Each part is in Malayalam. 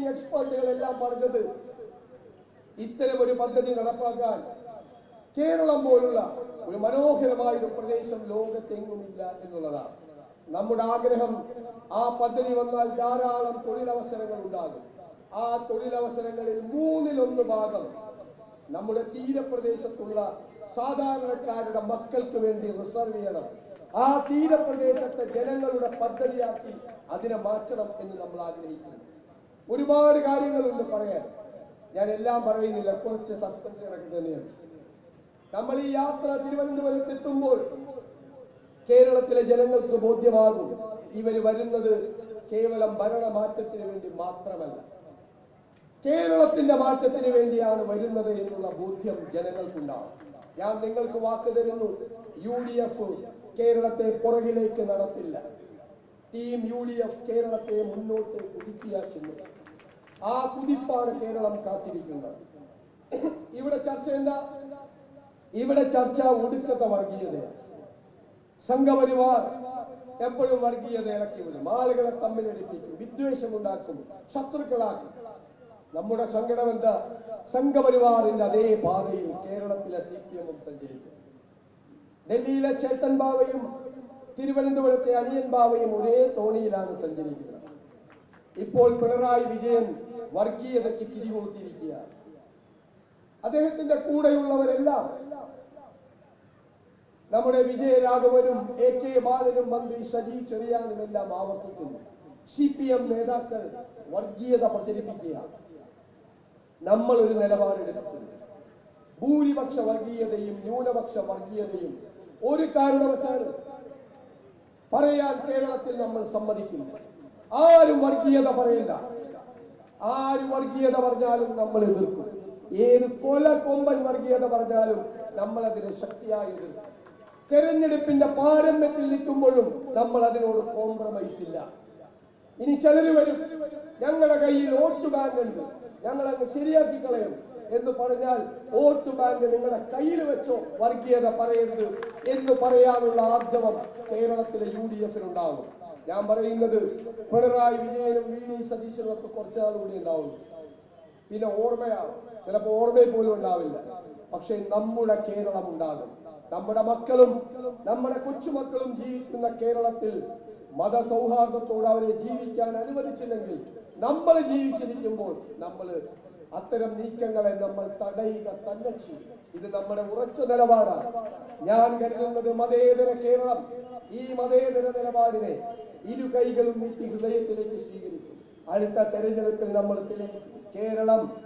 ലീഡിംഗ് എക്സ്പേർട്ടുകൾ എല്ലാം പറഞ്ഞത് ഇത്തരം ഒരു പദ്ധതി നടപ്പാക്കാൻ കേരളം പോലുള്ള ഒരു മനോഹരമായ ഒരു പ്രദേശം ലോകത്തെങ്ങുമില്ല എന്നുള്ളതാണ്. നമ്മുടെ ആഗ്രഹം ആ പദ്ധതി വന്നാൽ ധാരാളം തൊഴിലവസരങ്ങൾ ഉണ്ടാകും. ആ തൊഴിലവസരങ്ങളിൽ മൂന്നിലൊന്ന് ഭാഗം നമ്മുടെ തീരപ്രദേശത്തുള്ള സാധാരണക്കാരുടെ മക്കൾക്ക് വേണ്ടി റിസർവ് ചെയ്യണം. ആ തീരപ്രദേശത്തെ ജനങ്ങളുടെ പദ്ധതിയാക്കി അതിനെ മാറ്റണം എന്ന് നമ്മൾ ആഗ്രഹിക്കുന്നു. ഒരുപാട് കാര്യങ്ങളുണ്ട് പറയാൻ. ഞാൻ എല്ലാം പറയുന്നില്ല കുറച്ച് സസ്പെൻസ് കണക്ക് തന്നെയാണ്. നമ്മൾ ഈ യാത്ര തിരുവനന്തപുരത്ത് എത്തുമ്പോൾ കേരളത്തിലെ ജനങ്ങൾക്ക് ബോധ്യമാകും ഇവർ വരുന്നത് കേവലം ഭരണമാറ്റത്തിന് വേണ്ടി മാത്രമല്ല. കേരളത്തിന്റെ മാറ്റത്തിന് വേണ്ടിയാണ് വരുന്നത് എന്നുള്ള ബോധ്യം ജനങ്ങൾക്കുണ്ടാവും. ഞാൻ നിങ്ങൾക്ക് വാക്ക് തരുന്നു യു ഡി എഫ് കേരളത്തെ പുറകിലേക്ക് നടത്തില്ല. ടീം യു ഡി എഫ് കേരളത്തെ മുന്നോട്ട് കുതിക്കുക ചെന്നത് ആ കുതിപ്പാണ് കേരളം കാത്തിരിക്കുന്നത്. ഇവിടെ ചർച്ച എന്താ? ഇവിടെ ചർച്ച ഒടുക്കത്തെ വർഗീയതയാണ്. സംഘപരിവാർ എപ്പോഴും വർഗീയത ഇളക്കി വിടും. ആളുകളെ തമ്മിലടിപ്പിക്കും വിദ്വേഷമുണ്ടാക്കും ശത്രുക്കളാക്കും. നമ്മുടെ സങ്കടം എന്താ? സംഘപരിവാറിന്റെ അതേ പാതയിൽ കേരളത്തിലെ സി പി എമ്മും സഞ്ചരിക്കും. ഡൽഹിയിലെ ചേത്തൻ ബാവയും തിരുവനന്തപുരത്തെ അനിയൻ ബാവയും ഒരേ തോണിയിലാണ് സഞ്ചരിക്കുന്നത്. ഇപ്പോൾ പിണറായി വിജയൻ വർഗീയതയ്ക്ക് തിരികൊടുത്തിരിക്കുകയാണ് അദ്ദേഹത്തിന്റെ കൂടെയുള്ളവരെല്ലാം നമ്മുടെ വിജയരാഘവനും എ കെ ബാലനും മന്ത്രി സജി ചെറിയാനും എല്ലാം ആവർത്തിക്കുന്നു. സി പി എം നേതാക്കൾ വർഗീയത പ്രചരിപ്പിക്കുകയാണ് നമ്മൾ ഒരു നിലപാടെടുത്തിട്ടുണ്ട്. ഭൂരിപക്ഷ വർഗീയതയും ന്യൂനപക്ഷ വർഗീയതയും ഒരു കാരണവശാലും പറയാൻ കേരളത്തിൽ നമ്മൾ സമ്മതിക്കില്ല. ആരും വർഗീയത പറയില്ല ആര് വർഗീയത പറഞ്ഞാലും നമ്മൾ എതിർക്കും. ഏത് കൊല കൊമ്പൻ വർഗീയത പറഞ്ഞാലും നമ്മൾ അതിനെ ശക്തിയായി എതിർക്കും. തെരഞ്ഞെടുപ്പിന്റെ പാരമ്യത്തിൽ നിൽക്കുമ്പോഴും നമ്മൾ അതിനോട് കോംപ്രമൈസ് ഇല്ല. ഇനി ചിലർ വരും ഞങ്ങളുടെ കയ്യിൽ വോട്ട് ബാങ്ക് ഉണ്ട് ഞങ്ങൾ അങ്ങ് ശരിയാക്കി കളയും എന്ന് പറഞ്ഞാൽ വോട്ട് ബാങ്ക് നിങ്ങളുടെ കയ്യിൽ വെച്ചോ വർഗീയത പറയരുത് എന്ന് പറയാനുള്ള ആർജവം കേരളത്തിലെ യു ഡി എഫിനുണ്ടാകും. ഞാൻ പറയുന്നത് പിണറായി വിജയനും വി ഡി സതീശനും ഒക്കെ കുറച്ചാൾ കൂടി ഉണ്ടാവുള്ളൂ. പിന്നെ ഓർമ്മയാവും. ചിലപ്പോൾ ഓർമ്മയിൽ പോലും ഉണ്ടാവില്ല. പക്ഷെ നമ്മുടെ കേരളം ഉണ്ടാകും. നമ്മുടെ മക്കളും നമ്മുടെ കൊച്ചുമക്കളും ജീവിക്കുന്ന കേരളത്തിൽ മതസൗഹാർദ്ദത്തോട് അവരെ ജീവിക്കാൻ അനുവദിച്ചില്ലെങ്കിൽ നമ്മൾ ജീവിച്ചിരിക്കുമ്പോൾ നമ്മൾ അത്തരം നീക്കങ്ങളെ നമ്മൾ തടയുക തന്നെ ചെയ്യും. ഇത് നമ്മുടെ ഉറച്ച നിലപാടാണ്. ഞാൻ കരുതുന്നത് മതേതര കേരളം ഈ മതേതര നിലപാടിനെ ഇരു കൈകളും നീട്ടി ഹൃദയത്തിലേക്ക് സ്വീകരിക്കും. അടുത്ത തെരഞ്ഞെടുപ്പിൽ നമ്മൾ കേരളം.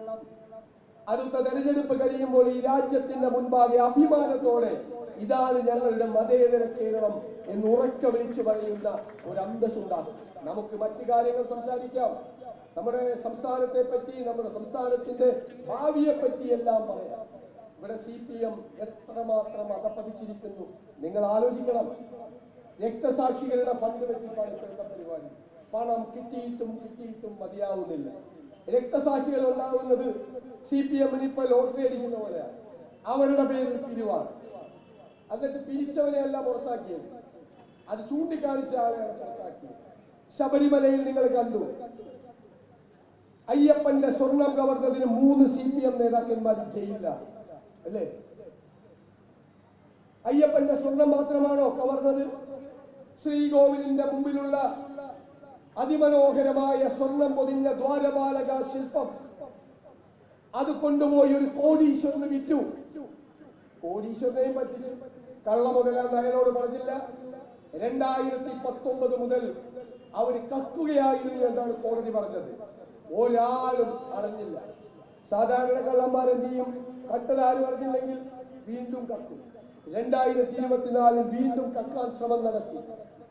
അടുത്ത തെരഞ്ഞെടുപ്പ് കഴിയുമ്പോൾ ഈ രാജ്യത്തിന്റെ മുൻപാകെ അഭിമാനത്തോടെ ഇതാണ് ഞങ്ങളുടെ മതേതര കേരളം എന്ന് ഉറക്കെ വിളിച്ചു പറയുന്ന ഒരു അന്തസ്സുണ്ടാകും. നമുക്ക് മറ്റു കാര്യങ്ങൾ സംസാരിക്കാം. നമ്മുടെ സംസ്ഥാനത്തെ പറ്റി നമ്മുടെ സംസ്ഥാനത്തിന്റെ ഭാവിയെ പറ്റി എല്ലാം പറയാം. ഇവിടെ സി പി എം എത്രമാത്രം അതപ്പതിച്ചിരിക്കുന്നു നിങ്ങൾ ആലോചിക്കണം. രക്തസാക്ഷികളുടെ ഫണ്ട് വെച്ച് ഇപ്പോഴത്തെ പരിപാടി. പണം കിട്ടിയിട്ടും കിട്ടിയിട്ടും മതിയാവുന്നില്ല. രക്തസാക്ഷികൾ ഉണ്ടാവുന്നത് സി പി എമ്മിന് ഇപ്പൊ ലോട്ടറി അടിക്കുന്ന പോലെയാണ് അവരുടെ പേരിൽ പിരിവാണ്. എന്നിട്ട് പിരിച്ചവനെ അല്ല പുറത്താക്കിയത്. അത് ചൂണ്ടിക്കാണിച്ച ആളെയാണ് പുറത്താക്കിയത്. ശബരിമലയിൽ നിങ്ങൾ കണ്ടു. അയ്യപ്പന്റെ സ്വർണം കവർന്നതിന് മൂന്ന് സി പി എം നേതാക്കന്മാർ ജയിലിലാണ് അല്ലേ? അയ്യപ്പന്റെ സ്വർണം മാത്രമാണോ കവർന്നത്? ശ്രീകോവിലിന്റെ മുമ്പിലുള്ള അതിമനോഹരമായ സ്വർണം പൊതിഞ്ഞ ദ്വാരപാലക ശില്പം. അത് കൊണ്ടുപോയി ഒരു കോടീശ്വരന് വിറ്റു. കോടീശ്വരനെയും പറ്റിച്ചു കള്ള മുതലാന്ന് അയാളോട് പറഞ്ഞില്ല. രണ്ടായിരത്തി പത്തൊമ്പത് മുതൽ അവർ കക്കുകയായിരുന്നു എന്നാണ് കോടതി പറഞ്ഞത്. ഒരാളും അറിഞ്ഞില്ല. സാധാരണ കള്ളന്മാർ എന്ത് ചെയ്യും കട്ടതാരും അറിഞ്ഞില്ലെങ്കിൽ വീണ്ടും കക്കും രണ്ടായിരത്തി ഇരുപത്തിനാലിൽ വീണ്ടും കക്കാൻ ശ്രമം നടത്തി.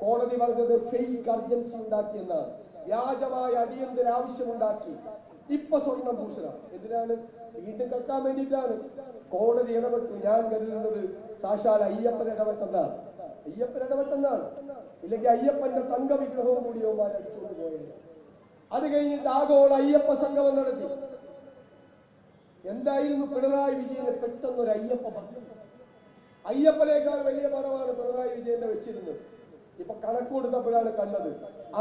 കോടതി പറഞ്ഞത് ഫേക്ക് അർജൻസി ഉണ്ടാക്കി എന്നാണ്. വ്യാജമായ അടിയന്തര ആവശ്യമുണ്ടാക്കി. ഇപ്പൊ സ്വർണം ഭൂഷണം. എന്തിനാണ്? വീണ്ടും കക്കാൻ വേണ്ടിയിട്ടാണ്. കോടതി ഇടപെട്ടു. ഞാൻ കരുതുന്നത് സാക്ഷാൽ അയ്യപ്പൻ ഇടപെട്ടെന്നാണ്. അയ്യപ്പൻ ഇടപെട്ടെന്നാണ്. ഇല്ലെങ്കിൽ അയ്യപ്പന്റെ തങ്ക വിഗ്രഹവും കൂടി അവന്മാർ അടിച്ചുകൊണ്ട് പോയത് അത് കഴിഞ്ഞിട്ട് ആഗോള അയ്യപ്പ സംഗമം നടത്തി. എന്തായിരുന്നു പിണറായി വിജയന് പെട്ടെന്നൊരു അയ്യപ്പ ഭക്തി അയ്യപ്പനേക്കാൾ വലിയ പടമാണ് പിണറായി വിജയന്റെ വെച്ചിരുന്നത്. ഇപ്പൊ കണക്ക് കൊടുത്തപ്പോഴാണ് കണ്ടത്.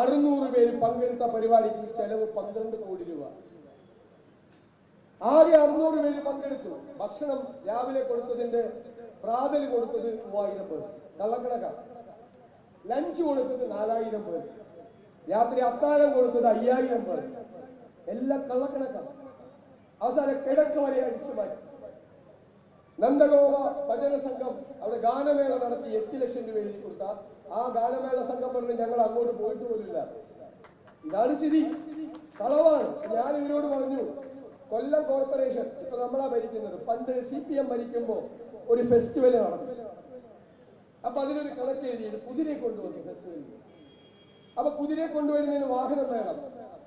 അറുന്നൂറ് പേര് പങ്കെടുത്ത പരിപാടിക്ക് ചെലവ് പന്ത്രണ്ട് കോടി രൂപ. ആകെ അറുന്നൂറ് പേര് പങ്കെടുത്തു. ഭക്ഷണം രാവിലെ കൊടുത്തതിന്റെ പ്രാതൽ കൊടുത്തത് മൂവായിരം പേർ. കള്ളക്കണക്കാണ് ലഞ്ച് കൊടുത്തത് നാലായിരം പേർ. രാത്രി അത്താഴം കൊടുത്തത് അയ്യായിരം പേർ. എല്ലാം കള്ളക്കണക്കാണ് അവസാനം കിഴക്ക് വരെ അടിച്ചു മാറ്റി. നന്ദഗോപ ഭജന സംഘം അവിടെ ഗാനമേള നടത്തി എട്ട് ലക്ഷം രൂപ എഴുതി കൊടുത്ത ആ ഗാനമേള സംഘം പറഞ്ഞു ഞങ്ങൾ അങ്ങോട്ട് പോയിട്ട് പോലില്ല ഇതാണ് സ്ഥിതി. കളവാണ് ഞാൻ ഇവരോട് പറഞ്ഞു കൊല്ലം കോർപ്പറേഷൻ ഇപ്പൊ നമ്മളാ ഭരിക്കുന്നത്. പണ്ട് സി പി എം ഭരിക്കുമ്പോ ഒരു ഫെസ്റ്റിവൽ നടന്നു. അപ്പൊ അതിനൊരു കണക്ക് എഴുതിയത് കുതിരയെ കൊണ്ടുവന്നു ഫെസ്റ്റിവലിൽ അപ്പൊ കുതിരയെ കൊണ്ടുവരുന്നതിന് വാഹനം വേണം.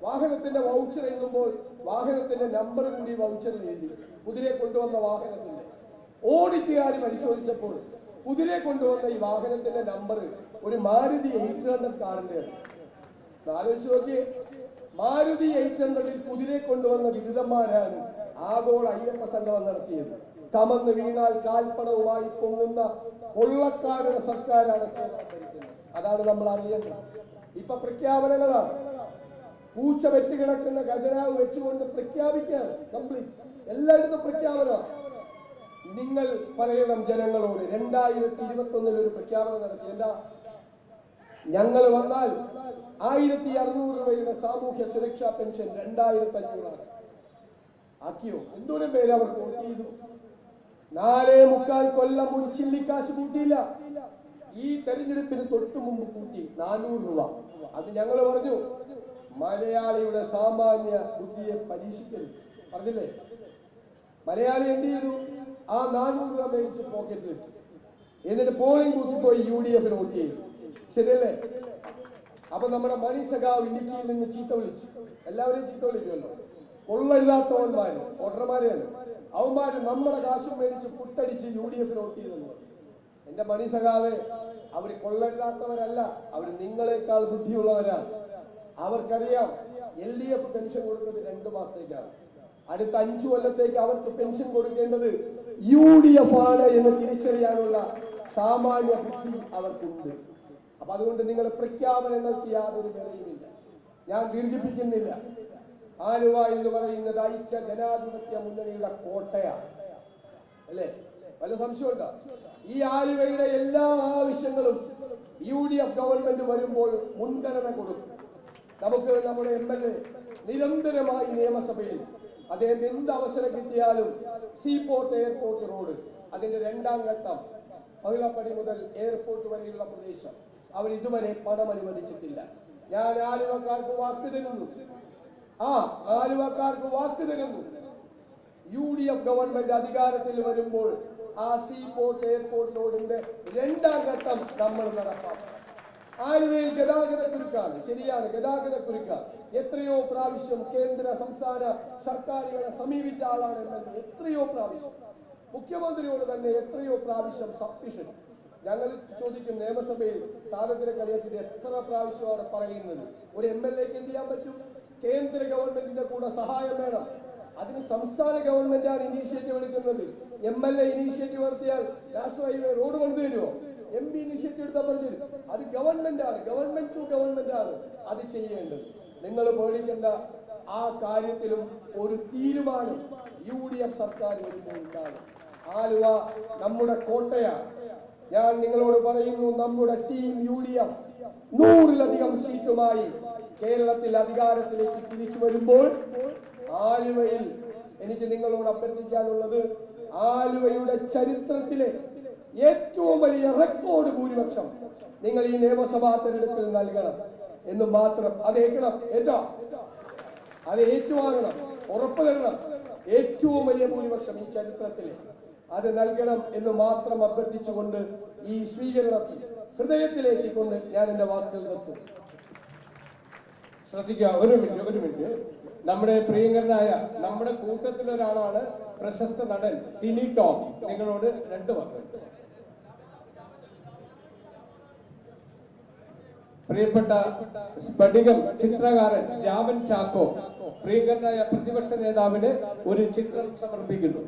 വാഹനത്തിന്റെ വൗച്ചർ എഴുതുമ്പോൾ വാഹനത്തിന്റെ നമ്പർ കൂടി വൗച്ചറിൽ എഴുതി. കുതിരയെ കൊണ്ടുവന്ന വാഹനത്തിന്റെ. ഓഡിറ്റുകാർ പരിശോധിച്ചപ്പോൾ കുതിരയെ കൊണ്ടുവന്ന ഈ വാഹനത്തിന്റെ നമ്പർ ഒരു മാരുതി എയ്റ്റ് ഹൺഡ്രഡ് കാറിന്റെ ആലോചിച്ച് നോക്കിയേ മാരുതി എയ്റ്റ് ഹൺഡ്രഡിൽ കുതിരെ കൊണ്ടുവന്ന ബിരുദന്മാരാണ് ആഗോള അയ്യപ്പ സംഗമം നടത്തിയത്. കമന്ന് വീണാൽ കാൽപ്പണവുമായി പൊങ്ങുന്ന കൊള്ളക്കാരുടെ സർക്കാരാണ് അതാണ് നമ്മൾ അറിയേണ്ടത്. ഇപ്പൊ പ്രഖ്യാപനങ്ങളാണ്. പൂച്ച വെട്ടി കിടക്കുന്ന ഖജനാവ് വെച്ചുകൊണ്ട് പ്രഖ്യാപിക്കുകയാണ് കംപ്ലീറ്റ് എല്ലായിടത്തും പ്രഖ്യാപനമാണ്. നിങ്ങൾ പറയണം ജനങ്ങളോട് രണ്ടായിരത്തി ഇരുപത്തി ഒന്നിൽ ഒരു പ്രഖ്യാപനം നടത്തി. എന്താ? ഞങ്ങൾ വന്നാൽ ആയിരത്തി അറുന്നൂറ് രൂപയുടെ സാമൂഹ്യ സുരക്ഷാ പെൻഷൻ രണ്ടായിരത്തി അഞ്ഞൂറാണ് ആക്കിയോ? എന്തോരം പേര് അവർ വോട്ട് ചെയ്തു? നാലേ മുക്കാൽ കൊല്ലം ഒരു ചില്ലിക്കാശ് കൂട്ടിയില്ല. ഈ തെരഞ്ഞെടുപ്പിന് തൊട്ടു മുമ്പ് കൂട്ടി നാനൂറ് രൂപ. അത് ഞങ്ങൾ പറഞ്ഞു മലയാളിയുടെ സാമാന്യ ബുദ്ധിയെ പരീക്ഷിക്കരുത്. പറഞ്ഞില്ലേ? മലയാളി എന്ത് ചെയ്തു? ആ നാനൂറ് രൂപ മേടിച്ച് പോക്കറ്റിലിട്ടു. എന്നിട്ട് പോളിംഗ് ബൂത്തിൽ പോയി യു ഡി എഫിന് വോട്ട് ചെയ്തു. ശരിയല്ലേ? അപ്പൊ നമ്മുടെ മനീഷകാവ് ഇടുക്കിയിൽ നിന്ന് ചീത്ത വിളിച്ചു. എല്ലാവരെയും ചീത്ത വിളിക്കുമല്ലോ. കൊള്ളരുതാത്തവന്മാര് വോട്ടർമാരെയാണ്. അവന്മാര് നമ്മുടെ കാശും മേടിച്ച് കുട്ടടിച്ച് യു ഡി എഫിന് വോട്ട് ചെയ്തെന്ന് എന്റെ മണി സഖാവെ അവർ കൊള്ളരുതാത്തവരല്ല. അവർ നിങ്ങളെക്കാൾ ബുദ്ധിയുള്ളവരാണ്. അവർക്കറിയാം എൽ ഡി എഫ് പെൻഷൻ കൊടുക്കുന്നത് രണ്ടു മാസത്തേക്കാണ്. അടുത്ത അഞ്ചു കൊല്ലത്തേക്ക് അവർക്ക് പെൻഷൻ കൊടുക്കേണ്ടത് യു ഡി എഫ് ആണ് എന്ന് തിരിച്ചറിയാനുള്ള സാമാന്യ ബുദ്ധി അവർക്കുണ്ട്. അപ്പൊ അതുകൊണ്ട് നിങ്ങൾ പ്രഖ്യാപനങ്ങൾക്ക് യാതൊരു വിലയുമില്ല. ഞാൻ ദീർഘിപ്പിക്കുന്നില്ല. ആലുവ എന്ന് പറയുന്നത് ഐക്യ ജനാധിപത്യ മുന്നണിയുടെ കോട്ടയാണ്. അല്ലേ? വല്ല സംശയമുണ്ടോ? ഈ ആലുവയുടെ എല്ലാ ആവശ്യങ്ങളും യു ഡി എഫ് ഗവൺമെന്റ് വരുമ്പോൾ മുൻഗണന കൊടുക്കും. നമുക്ക് നമ്മുടെ എം എൽ എ നിരന്തരമായി നിയമസഭയിൽ അദ്ദേഹം എന്ത് അവസരം കിട്ടിയാലും സീപോർട്ട് എയർപോർട്ട് റോഡ് അതിന്റെ രണ്ടാം ഘട്ടം പകിളപ്പടി മുതൽ എയർപോർട്ട് വരെയുള്ള പ്രദേശം. അവർ ഇതുവരെ പണം അനുവദിച്ചിട്ടില്ല. ഞാൻ ആലുവക്കാർക്ക് വാക്ക് തരുന്നു. ആ ആലുവക്കാർക്ക് വാക്ക് തരുന്നു. യു ഡി എഫ് ഗവൺമെന്റ് അധികാരത്തിൽ വരുമ്പോൾ ആ സീ പോർട്ട് എയർപോർട്ട് റോഡിന്റെ രണ്ടാം ഘട്ടം നമ്മൾ നടപ്പാക്കും. ആലുവയിൽ ഗതാഗത കുരുക്കാണ്. ശരിയാണ് ഗതാഗത കുരുക്കാണ്. എത്രയോ പ്രാവശ്യം കേന്ദ്ര സംസ്ഥാന സർക്കാരുകളെ സമീപിച്ച ആളാണ് എത്രയോ പ്രാവശ്യം. മുഖ്യമന്ത്രിയോട് തന്നെ എത്രയോ പ്രാവശ്യം സബ്മിഷൻ ഞങ്ങൾ ചോദിക്കും നിയമസഭയിൽ സാധനത്തിനെ കളിയാക്കിയത് എത്ര പ്രാവശ്യമാണ് പറയുന്നത്? ഒരു എം എൽ എക്ക് എന്ത് ചെയ്യാൻ പറ്റും? കേന്ദ്ര ഗവൺമെന്റിന്റെ കൂടെ സഹായം വേണം. അതിന് സംസ്ഥാന ഗവൺമെന്റാണ് ഇനീഷ്യേറ്റീവ് എടുക്കുന്നത്. എം എൽ എ ഇനീഷ്യേറ്റീവ് നടത്തിയാൽ നാഷണൽ ഹൈവേ റോഡ് പണിത് തരുമോ എം പി ഇനീഷ്യേറ്റീവ് എടുത്താൽ പറഞ്ഞു അത് ആണ് ഗവൺമെന്റ് ടു ഗവൺമെന്റ് ആണ് അത് ചെയ്യേണ്ടത്. നിങ്ങൾ പേടിക്കേണ്ട. ആ കാര്യത്തിലും ഒരു തീരുമാനം യു ഡി എഫ് സർക്കാർ ആലുവ നമ്മുടെ കോട്ടയാണ്. ഞാൻ നിങ്ങളോട് പറയുന്നു നമ്മുടെ ടീം യു ഡി എഫ് നൂറിലധികം സീറ്റുമായി കേരളത്തിൽ അധികാരത്തിലേക്ക് തിരിച്ചു വരുമ്പോൾ ആലുവയിൽ എനിക്ക് നിങ്ങളോട് അഭ്യർത്ഥിക്കാനുള്ളത് ആലുവയുടെ ചരിത്രത്തിലെ ഏറ്റവും വലിയ റെക്കോർഡ് ഭൂരിപക്ഷം നിങ്ങൾ ഈ നിയമസഭാ തെരഞ്ഞെടുപ്പിൽ നൽകണം എന്ന് മാത്രം അത് ഏക്കണം ഏറ്റോ അത് ഏറ്റുവാങ്ങണം ഉറപ്പ് തരണം. ഏറ്റവും വലിയ ഭൂരിപക്ഷം ഈ ചരിത്രത്തിൽ അത് നൽകണം എന്ന് മാത്രം അഭ്യർത്ഥിച്ചുകൊണ്ട് ഈ സ്വീകരണത്തിൽ ഹൃദയത്തിലേക്ക് കൊണ്ട് ഞാൻ എന്റെ വാക്കുകൾ നിർത്തും ശ്രദ്ധിക്കുക ഒരു മിനിറ്റ് ഒരു മിനിറ്റ്. നമ്മുടെ പ്രിയങ്കരനായ നമ്മുടെ കൂട്ടത്തിലൊരാളാണ് പ്രശസ്ത നടൻ ടിനി ടോം. നിങ്ങളോട് രണ്ട് വാക്കുകൾ. പ്രിയപ്പെട്ട സ്ഫടികം ചിത്രകാരൻ ജാവൻ ചാക്കോ പ്രിയങ്കരനായ പ്രതിപക്ഷ നേതാവിന് ഒരു ചിത്രം സമർപ്പിക്കുന്നു.